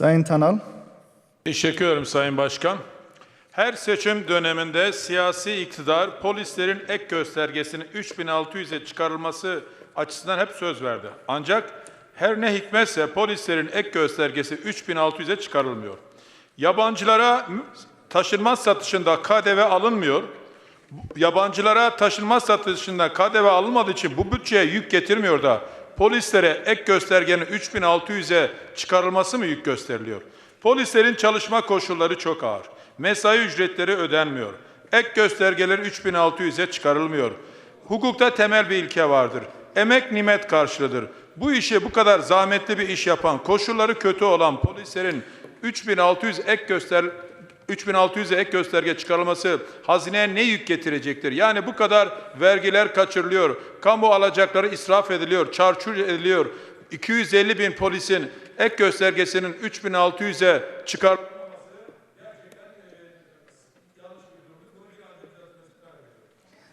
Sayın Tanal, Teşekkür ederim Sayın Başkan. Her seçim döneminde siyasi iktidar polislerin ek göstergesinin 3600'e çıkarılması açısından hep söz verdi. Ancak her ne hikmetse polislerin ek göstergesi 3600'e çıkarılmıyor. Yabancılara taşınmaz satışında KDV alınmıyor. Yabancılara taşınmaz satışında KDV alınmadığı için bu bütçeye yük getirmiyor da polislere ek göstergenin 3600'e çıkarılması mı yük gösteriliyor? Polislerin çalışma koşulları çok ağır. Mesai ücretleri ödenmiyor. Ek göstergeleri 3600'e çıkarılmıyor. Hukukta temel bir ilke vardır. Emek nimet karşılıdır. Bu işi bu kadar zahmetli bir iş yapan, koşulları kötü olan polislerin 3600 ek göster 3600'e ek gösterge çıkarılması hazineye ne yük getirecektir? Yani bu kadar vergiler kaçırılıyor, kamu alacakları israf ediliyor, çarçur ediliyor. 250 bin polisin ek göstergesinin 3600'e çıkar